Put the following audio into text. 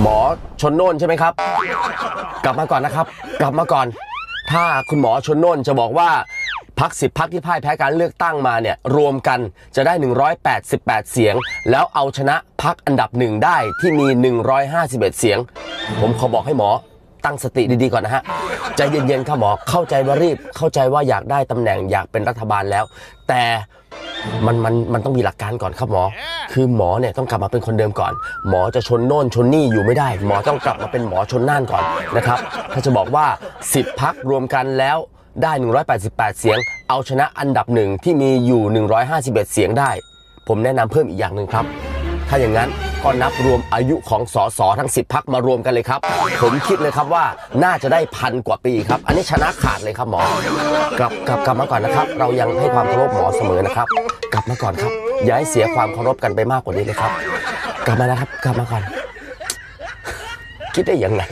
หมอชนโน่นใช่ไหมครับ กลับมาก่อนนะครับ กลับมาก่อน ถ้าคุณหมอชนโน่นจะบอกว่าพักสิบพักที่พ่ายแพ้การเลือกตั้งมาเนี่ยรวมกันจะได้ 188 เสียง แล้วเอาชนะพักอันดับหนึ่งได้ที่มี 151 เสียง ผมขอบอกให้หมอตั้งสติดีๆก่อนนะฮะใจเย็นๆครับหมอเข้าใจว่ารีบเข้าใจว่าอยากได้ตำแหน่งอยากเป็นรัฐบาลแล้ว แต่ มันมันมันต้องมีหลักการก่อนครับหมอ คือหมอเนี่ยต้องกลับมาเป็นคนเดิมก่อน หมอจะชนโน่นชนนี่อยู่ไม่ได้ หมอต้องกลับมาเป็นหมอชนน่านก่อนนะครับ ถ้าจะบอกว่า 10 พักรวมกันแล้วได้ 188 เสียง เอาชนะอันดับหนึ่งที่มีอยู่ 151 เสียงได้ ผมแนะนำเพิ่มอีกอย่างหนึ่งครับ ถ้าอย่างนั้นก็นับรวมอายุของสสทั้ง 10พักมารวมกันเลยครับ ผมคิดเลยครับว่าน่าจะได้พันกว่าปีครับ อันนี้ชนะขาดเลยครับหมอ กลับกลับกลับมาก่อนนะครับ เรายังให้ความเคารพหมอเสมอนะครับ กลับมาก่อนครับ อย่าให้เสียความเคารพกันไปมากกว่านี้เลยครับ กลับมานะครับ กลับมาก่อน คิดได้ยังไง